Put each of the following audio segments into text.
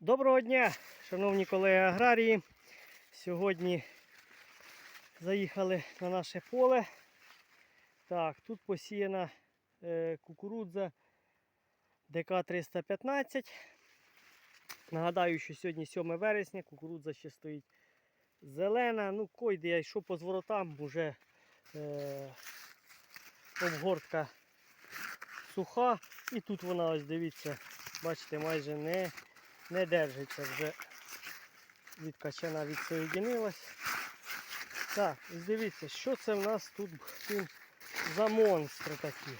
Доброго дня, шановні колеги аграрії. Сьогодні заїхали на наше поле. Так, тут посіяна е, кукурудза ДК-315. Нагадаю, що сьогодні 7 вересня, кукурудза ще стоїть зелена. Ну, койде я йшов по зворотам, вже е, обгортка суха. І тут вона, ось дивіться, бачите, майже не не держиться вже відкачана відсоєдинилась. Так, ось дивіться, що це в нас тут за монстри такі.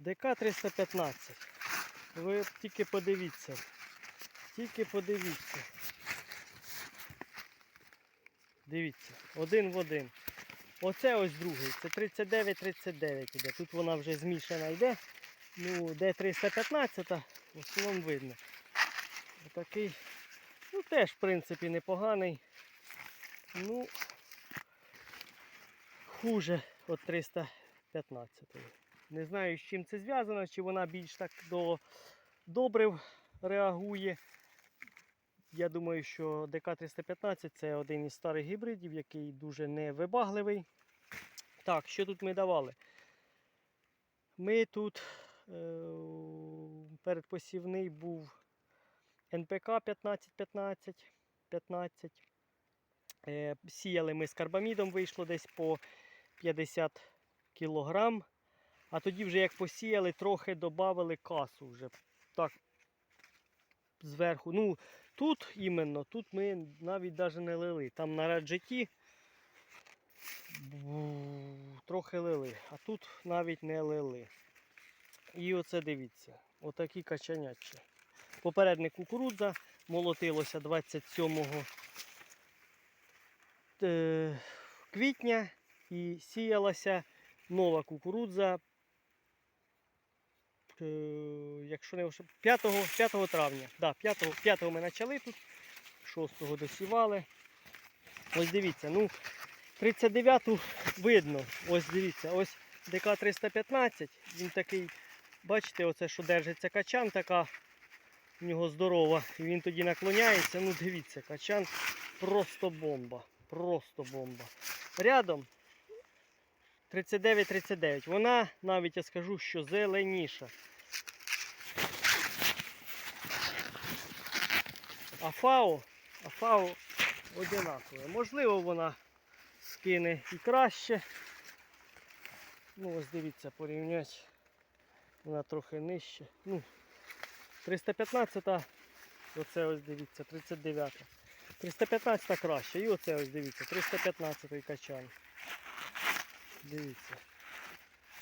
ДК-315. Ви тільки подивіться. Тільки подивіться. Дивіться, один в один. Оце ось другий. Це 39-39 іде. Тут вона вже змішана йде. Ну, де 315, в основному видно. Отакий, ну теж в принципі непоганий. Ну хуже от 315. Не знаю, з чим це зв'язано, чи вона більш так до добрив реагує. Я думаю, що ДК-315 це один із старих гібридів, який дуже невибагливий. Так, що тут ми давали? Ми тут е, передпосівний був НПК 15-15, 15. Е, Сіяли ми з карбамідом, вийшло десь по 50 кг. А тоді вже як посіяли, трохи додали касу вже. Так, зверху. Ну, тут іменно, тут ми навіть навіть не лили. Там на раджеті трохи лили, а тут навіть не лили. І оце дивіться, отакі качанячі. Попередник кукурудза молотилося 27 е, квітня і сіялася нова кукурудза. е, Якщо не ошиб- 5, 5 травня. Да, 5, 5 ми почали тут, 6 досівали. Ось дивіться, ну 39-ту видно. Ось дивіться, ось ДК-315. Він такий, бачите, оце що держиться качан, така в нього здорова. І він тоді наклоняється. Ну дивіться, качан просто бомба. Просто бомба. Рядом 39-39. Вона навіть я скажу, що зеленіша. А фау, а фау одинакове. Можливо, вона скине і краще. Ну, ось дивіться, порівняти. Вона трохи нижче. Ну, 315, оце ось дивіться, 39. 315 краще. І оце ось дивіться, 315 качан. Дивіться.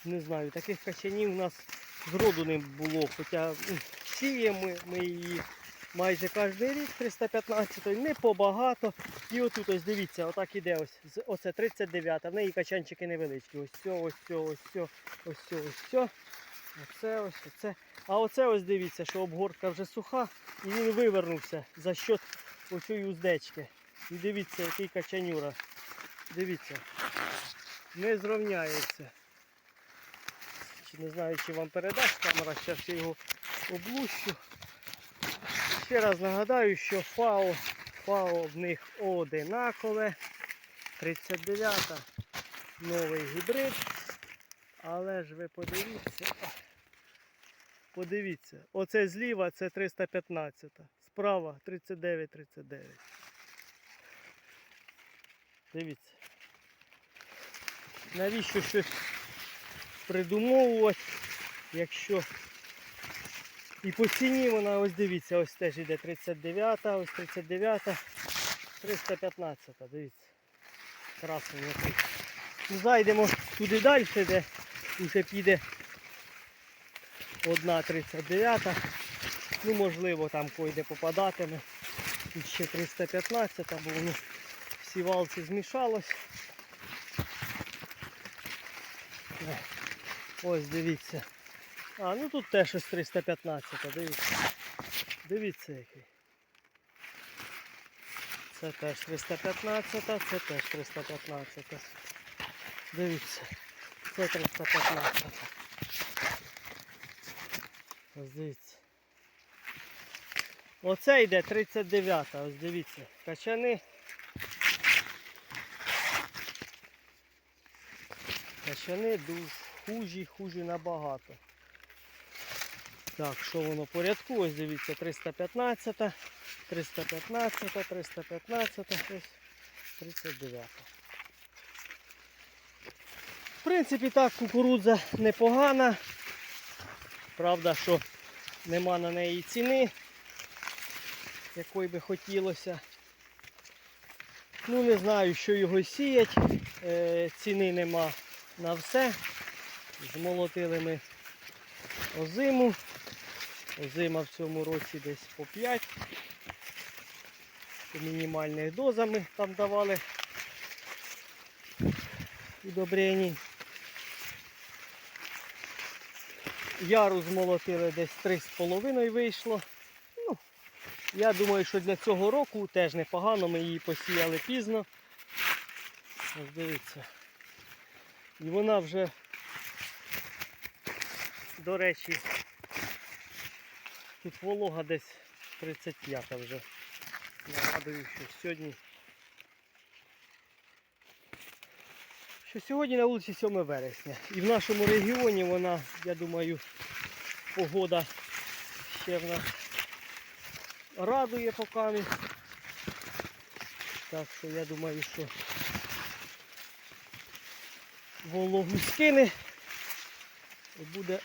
Не знаю, таких качанів у нас зроду не було. Хоча сіємо ми, її майже кожен рік 315 не побагато. І отут ось дивіться, отак іде ось. Оце 39, в неї качанчики невеличкі. Ось ось ось ось цього, ось цього. Оце ось, оце. А оце ось дивіться, що обгортка вже суха і він вивернувся за счет оцієї уздечки. І дивіться, який качанюра. Дивіться. Не зрівняється. Не знаю, чи вам передасть камера, зараз я його облущу. Ще раз нагадаю, що ФАО, ФАО в них одинакове. 39-та новий гібрид. Але ж ви подивіться. Подивіться, оце зліва це 315, справа 39-39. Дивіться. Навіщо щось придумовувати, якщо і по ціні вона ось дивіться, ось теж іде 39, ось 39, 315, дивіться. Який. Ну, Зайдемо туди далі, де вже піде одна 39. Ну, можливо, там койде попадатиме. Тут ще 315, бо воно в сівалці змішалось. Ось дивіться. А, ну тут теж ось 315, дивіться. Дивіться який. Це теж 315, це теж 315. Дивіться. Це 315. Ось дивіться. Оце йде 39-та, ось дивіться. Качани. Качани дуже хужі, хужі набагато. Так, що воно по рядку? Ось дивіться, 315, 315, 315, ось 39. В принципі, так, кукурудза непогана. Правда, що нема на неї ціни, якої би хотілося. Ну, не знаю, що його сіять. Е, ціни нема на все. Змолотили ми озиму. Озима в цьому році десь по 5. По мінімальних дозами там давали удобрені. Яру змолотили десь 3,5 вийшло. Ну, я думаю, що для цього року теж непогано, ми її посіяли пізно. Ось дивіться. І вона вже, до речі, тут волога десь 35 вже. Нагадую, що сьогодні. Що сьогодні на вулиці 7 вересня. І в нашому регіоні вона, я думаю, погода ще в нас радує поки. Так що я думаю, що вологу скине буде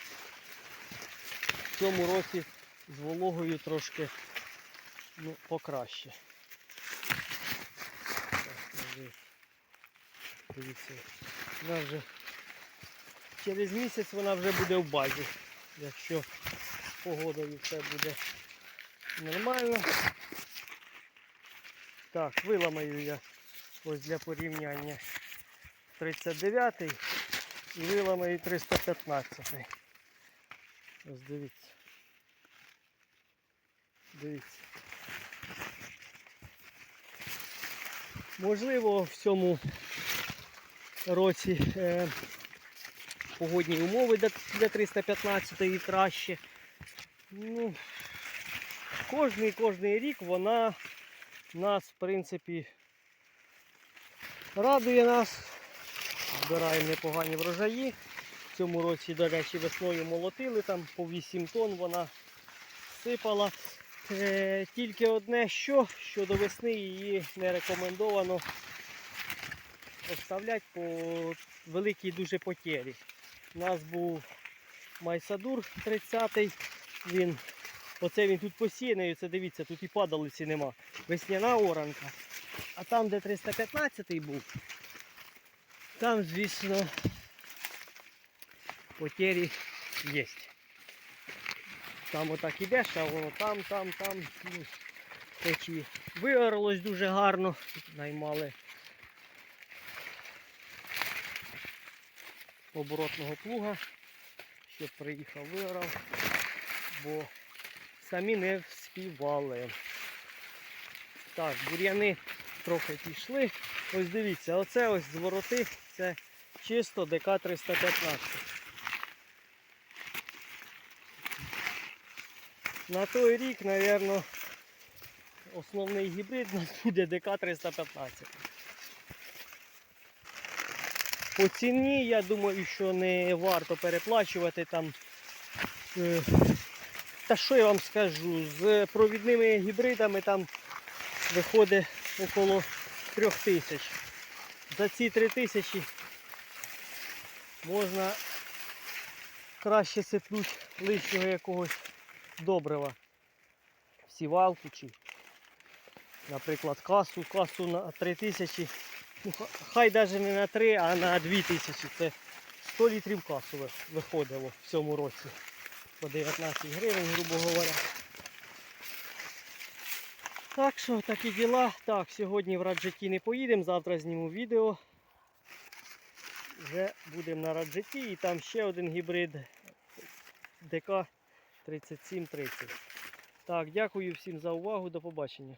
в цьому році з вологою трошки ну, покраще. Так, дивіться. Вона вже через місяць вона вже буде в базі, якщо з погодою все буде нормально. Так, виламаю я ось для порівняння 39 і виламаю 315. Ось дивіться. Дивіться. Можливо, в цьому році е, погодні умови для, для 315 і краще. Ну, кожний кожний рік вона нас, в принципі, радує нас. Збираємо непогані врожаї. В цьому році, до речі, весною молотили, там по 8 тонн вона сипала. Е, тільки одне що, що до весни її не рекомендовано оставляти по великій дуже потері. У нас був майсадур 30-й, він, оце він тут посіяний, це дивіться, тут і падалиці нема. Весняна оранка. А там, де 315-й був, там, звісно, потері є. Там отак ідеш, а воно там, там, там. Ну. Виоралось дуже гарно. Наймали оборотного плуга, щоб приїхав, виорав, бо самі не вспівали. Так, бур'яни трохи пішли. Ось дивіться, оце ось звороти, це чисто ДК 315. На той рік, мабуть, основний гібрид у нас буде ДК 315. По ціні, я думаю, що не варто переплачувати там. е, Та що я вам скажу, з провідними гібридами там виходить около 3 тисяч. За ці 3 тисячі можна краще сипнути лишнього якогось добрива. Сівалку чи, наприклад, касу, касу на 3 тисячі. Ну, ха- хай навіть не на 3, а на 2 тисячі. Це 100 літрів касу виходило в цьому році. По 19 гривень, грубо говоря. Так що такі діла. Так, сьогодні в Раджеті не поїдемо, завтра зніму відео. Вже будемо на Раджеті і там ще один гібрид ДК 3730. Так, дякую всім за увагу, до побачення.